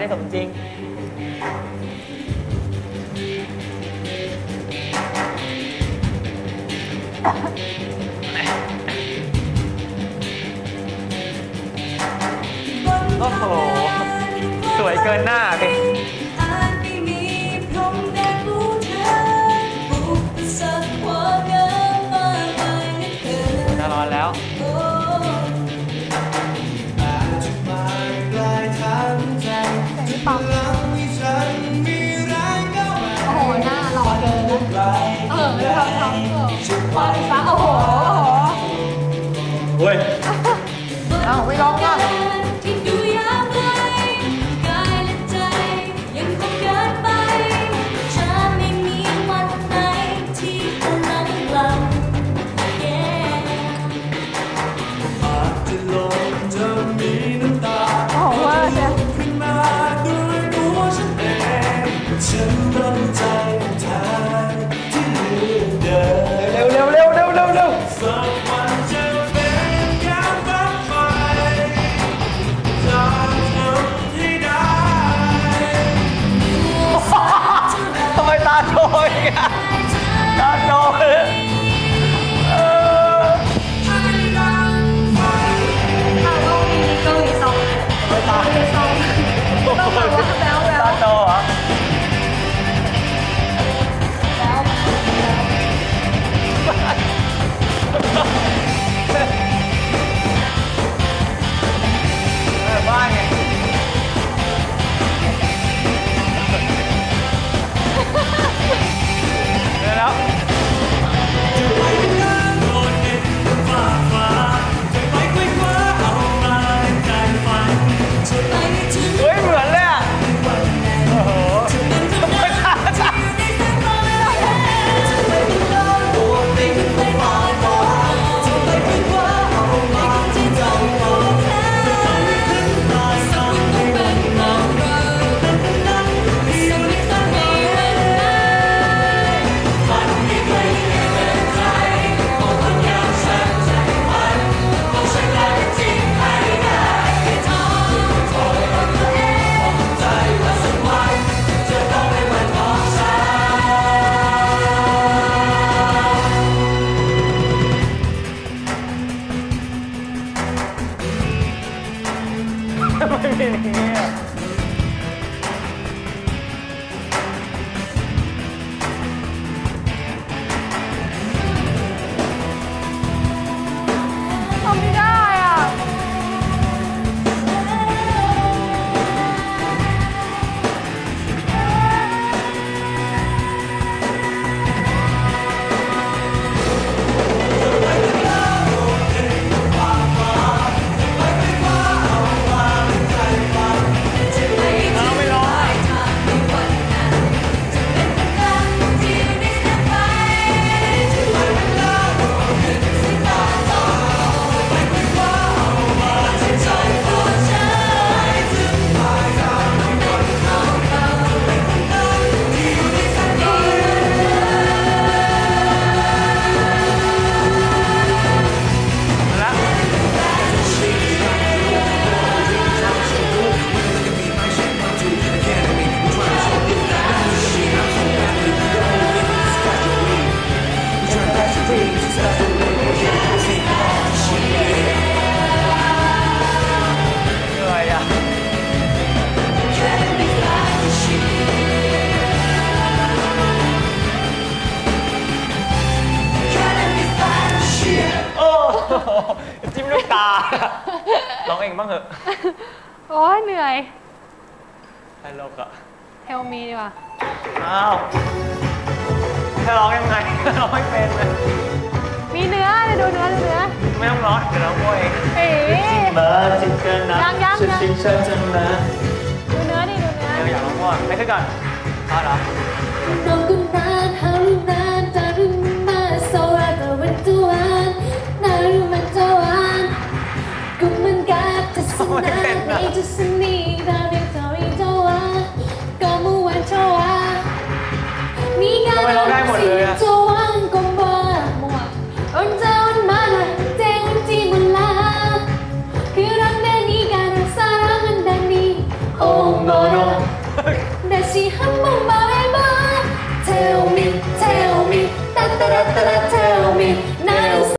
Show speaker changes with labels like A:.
A: จริงโอ้โห สวยเกินหน้าพี่
B: อาจไม่มีพรมแดนรู้เธออุปสรรคความงามมากมายเหลือเกิน
A: จะร้อนแล้ว
B: โอ้
C: โอ้โห หน้าหล่อเกินนะเออทำทำเออพอฟ้าโอ้โห
A: เฮ้ย
C: เอ้าไม่ร้องอะ
B: ที่ดูยามไกลกายและใจยังคงเดินไปฉันไม่ ไม่
A: เป็น จิ้มด้วยตา ร้องเองบ้างเหอะ
C: โอ้ยเหนื่อย
A: ไอ้โลกอะ
C: เฮลมีดีกว่า
A: อ้าวจะร้องยังไงร้องไม่เป็นเลย
C: มีเนื้อเดี๋ยวดูเนื้อดูเนื้อ
A: ไม่ต้องร้องเดี๋ยวร้องโวยเอง
C: เอ๋
A: มาจิตกันนะ
C: ยังยัง
A: ฉัน
C: ยัง
A: ชิงฉันจะมา
C: ดูเนื้อดิดูเนื้อ
A: เดี๋ยวอยากร้องก่อนไม่ขึ้นก่อนเอาเหรอ
B: just me.